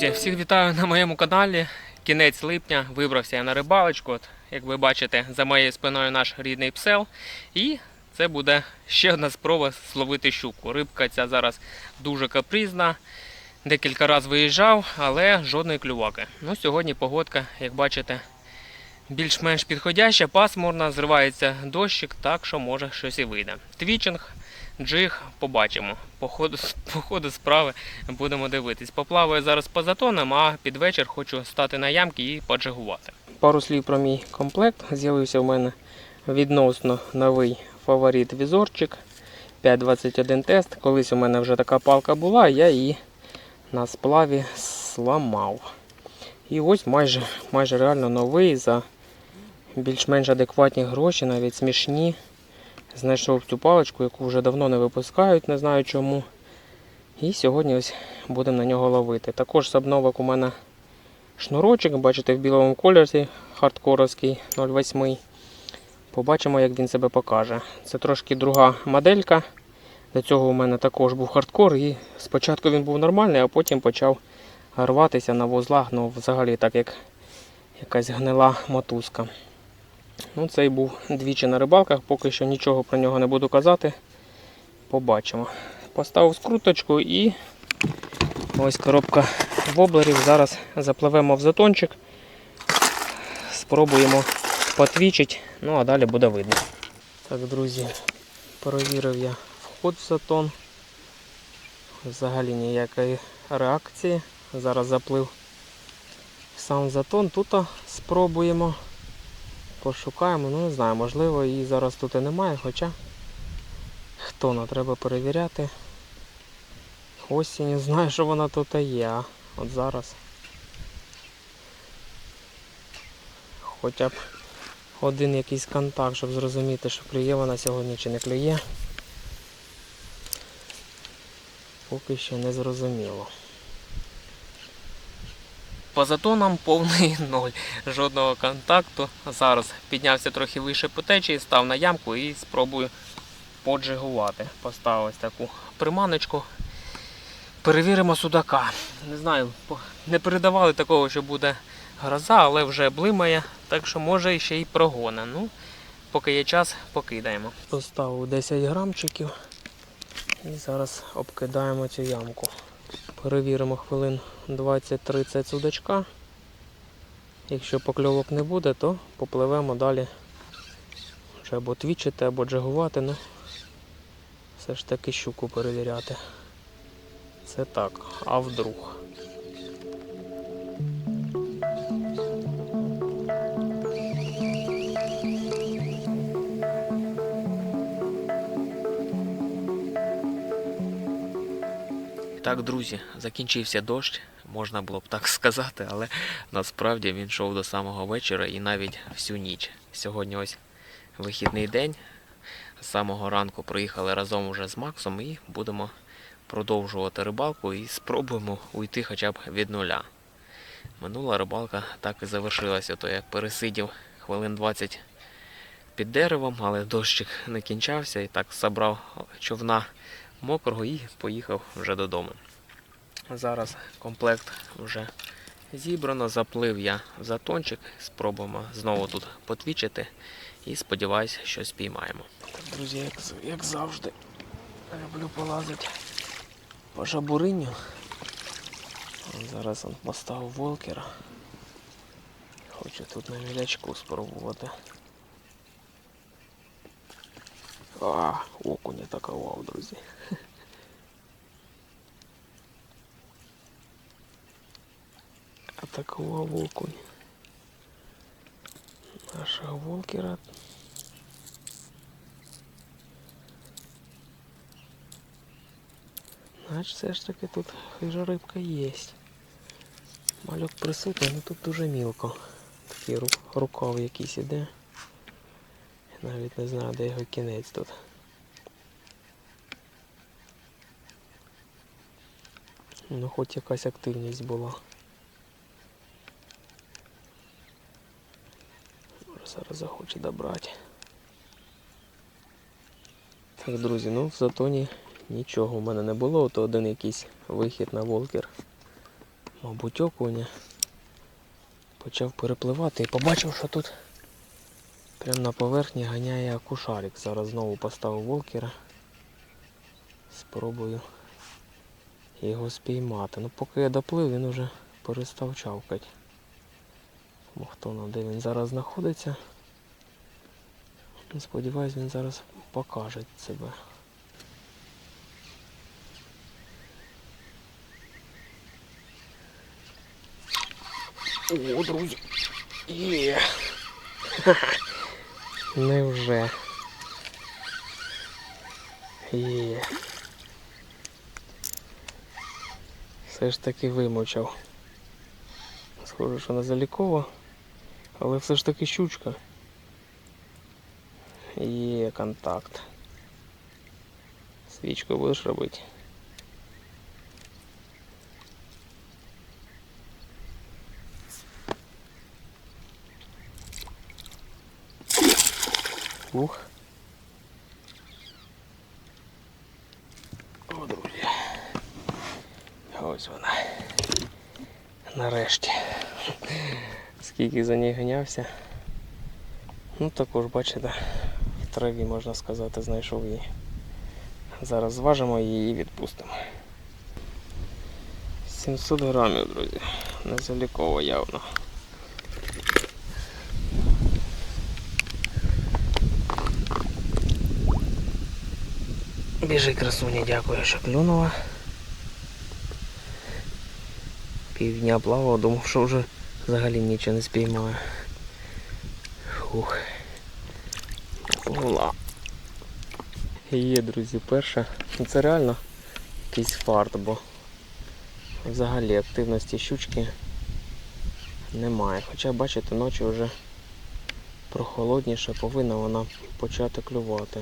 Друзі, всіх вітаю на моєму каналі. Кінець липня вибрався я на рибалочку. От, як ви бачите, за моєю спиною наш рідний псел. І це буде ще одна спроба зловити щуку. Рибка ця зараз дуже капризна. Декілька разів виїжджав, але жодної клюваки. Ну, сьогодні погодка, як бачите, більш-менш підходяща, пасмурна, зривається дощик, так що може щось і вийде. Твічинг, джиг, побачимо. По ходу, по ходу справи будемо дивитись. Поплаваю зараз по затонам, а під вечір хочу стати на ямки і поджигувати. Пару слів про мій комплект. З'явився в мене відносно новий фаворит візорчик 521 тест. Колись у мене вже така палка була, я її на сплаві сламав. І ось майже, майже реально новий за більш-менш адекватні гроші, навіть смішні. Знайшов цю паличку, яку вже давно не випускають, не знаю чому. І сьогодні ось будемо на нього ловити. Також з обновок у мене шнурочок, бачите, в білому кольорі хардкоровський 0,8. Побачимо, як він себе покаже. Це трошки друга моделька. До цього у мене також був хардкор, і спочатку він був нормальний, а потім почав рватися на вузлах, ну взагалі так як якась гнила мотузка. Ну, цей був двічі на рибалках, поки що нічого про нього не буду казати. Побачимо. Поставив скруточку і ось коробка воблерів. Зараз запливемо в затончик, спробуємо потвічити, ну а далі буде видно. Так, друзі, перевірив я вход в затон. Взагалі ніякої реакції. Зараз заплив сам затон. Тут спробуємо. Пошукаємо, ну не знаю, можливо її зараз тут і немає, хоча хто не треба перевіряти. Осінь знаю, що вона тут і є, от зараз. Хоча б один якийсь контакт, щоб зрозуміти, що клює вона сьогодні чи не клює. Поки що не зрозуміло. По затонам повний ноль. Жодного контакту. Зараз піднявся трохи вище по течії, став на ямку і спробую поджигувати. Поставив ось таку приманочку. Перевіримо судака. Не знаю, не передавали такого, що буде гроза, але вже блимає, так що може ще й прогоне. Ну, поки є час, покидаємо. Поставив 10 грамчиків і зараз обкидаємо цю ямку. Перевіримо хвилин 20-30 судачка. Якщо покльовок не буде, то попливемо далі. Вже або твічити, або джигувати, ну все ж таки щуку перевіряти. Це так, а вдруг. Так, друзі, закінчився дощ, можна було б так сказати, але насправді він йшов до самого вечора і навіть всю ніч. Сьогодні ось вихідний день. З самого ранку приїхали разом уже з Максом і будемо продовжувати рибалку і спробуємо уйти хоча б від нуля. Минула рибалка так і завершилася, то як пересидів хвилин 20 під деревом, але дощик не кінчався і так забрав човна мокрого і поїхав вже додому. Зараз комплект вже зібрано, заплив я затончик, спробуємо знову тут потвічити і сподіваюся, що спіймаємо. Друзі, як, як завжди, люблю полазити по жабуриню. Зараз поставив волкера. Хочу тут на мілячку спробувати. А, окунь атакував, друзі. Атакував окунь. Нашого волкера. Значить, все ж таки тут хижа рибка є. Малюк присутній, ну тут дуже мілко. Такий ру- рукав якийсь іде. Навіть не знаю, де його кінець тут. Ну хоч якась активність була. Зараз захоче добрати. Так, друзі, ну в затоні нічого в мене не було, то один якийсь вихід на волкер Мабуть, окуня. Почав перепливати і побачив, що тут прямо на поверхні ганяє акушарик. Зараз знову поставив волкера. Спробую його спіймати. Ну поки я доплив, він уже перестав чавкати. Тому хто знає, де він зараз знаходиться. Сподіваюсь, він зараз покаже себе. О, друзі. Є. Ха-ха. Невже. Є. Все ж таки вимочав. Схоже, що на заліково, але все ж таки щучка. Є контакт. Свічку будеш робити. Ух. О, друзі. Ось вона. Нарешті. Скільки за ній ганявся. Ну також, бачите, в траві, можна сказати, знайшов її. Зараз зважимо її і відпустимо. 700 грамів, друзі. Не заліково явно. Біжи, красуня, дякую, що клюнула. Півдня плавав, думав, що вже взагалі нічого не спіймаю. Фух. Була. Є, друзі, перша. Це реально якийсь фарт, бо взагалі активності щучки немає. Хоча, бачите, ночі вже прохолодніше, повинна вона почати клювати.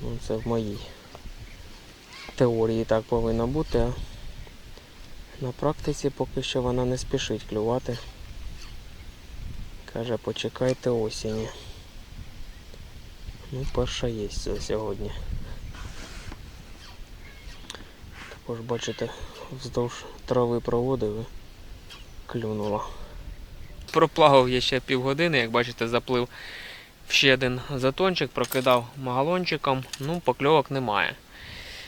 Ну, це в моїй теорії так повинно бути, а на практиці поки що вона не спішить клювати. Каже, почекайте осені. Ну, перша є сьогодні. Також бачите, вздовж трави проводив і клюнула. Проплавав я ще півгодини, як бачите, заплив ще один затончик, прокидав магалончиком, ну, покльовок немає.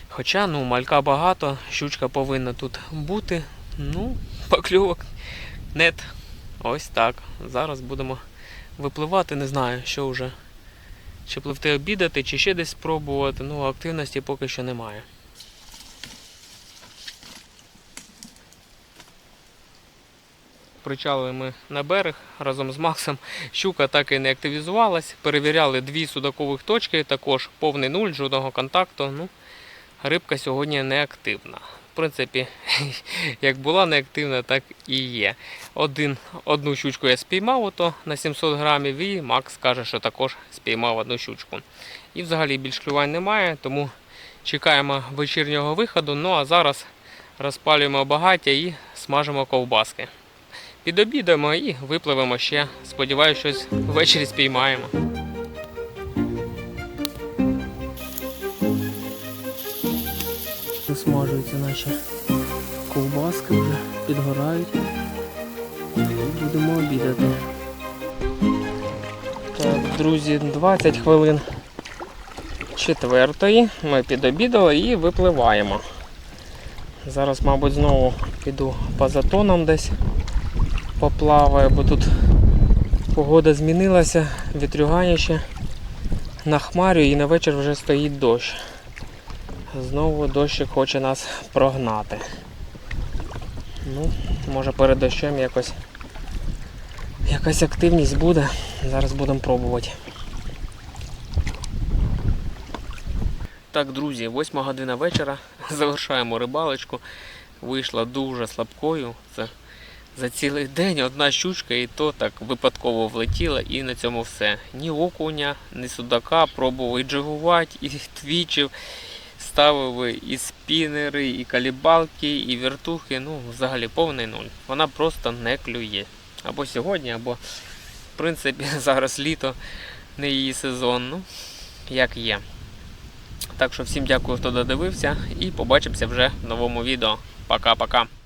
Хоча ну, малька багато, щучка повинна тут бути. Ну, покльовок нет. Ось так. Зараз будемо випливати, не знаю, що вже. Чи пливти обідати, чи ще десь спробувати. Ну, активності поки що немає. Причалили ми на берег разом з Максом. Щука так і не активізувалась. Перевіряли дві судакових точки, також повний нуль, жодного контакту. Ну, рибка сьогодні не активна. В принципі, як була неактивна, так і є. Один, одну щучку я спіймав ото на 700 грамів, і Макс каже, що також спіймав одну щучку. І взагалі більш клювань немає, тому чекаємо вечірнього виходу. Ну а зараз розпалюємо багаття і смажимо ковбаски. Підобідаємо і випливемо ще. Сподіваюсь, щось ввечері спіймаємо. Смажуються наші ковбаски вже підгорають. Будемо обідати. Так, друзі, 20 хвилин четвертої. Ми підобідали і випливаємо. Зараз, мабуть, знову піду по затонам десь поплаваю, бо тут погода змінилася, вітрюганіше, нахмарює і на вечір вже стоїть дощ. Знову дощик хоче нас прогнати. Ну, може перед дощем якось якась активність буде. Зараз будемо пробувати. Так, друзі, 8 година вечора. Завершаємо рибалочку. Вийшла дуже слабкою. Це за цілий день одна щучка і то так випадково влетіла і на цьому все. Ні окуня, ні судака, пробував і джигувати, і твічив, ставив і спінери, і калібалки, і вертухи. Ну, взагалі повний нуль. Вона просто не клює. Або сьогодні, або в принципі зараз літо, не її сезон. Ну, як є. Так що всім дякую, хто додивився, і побачимося вже в новому відео. Пока-пока.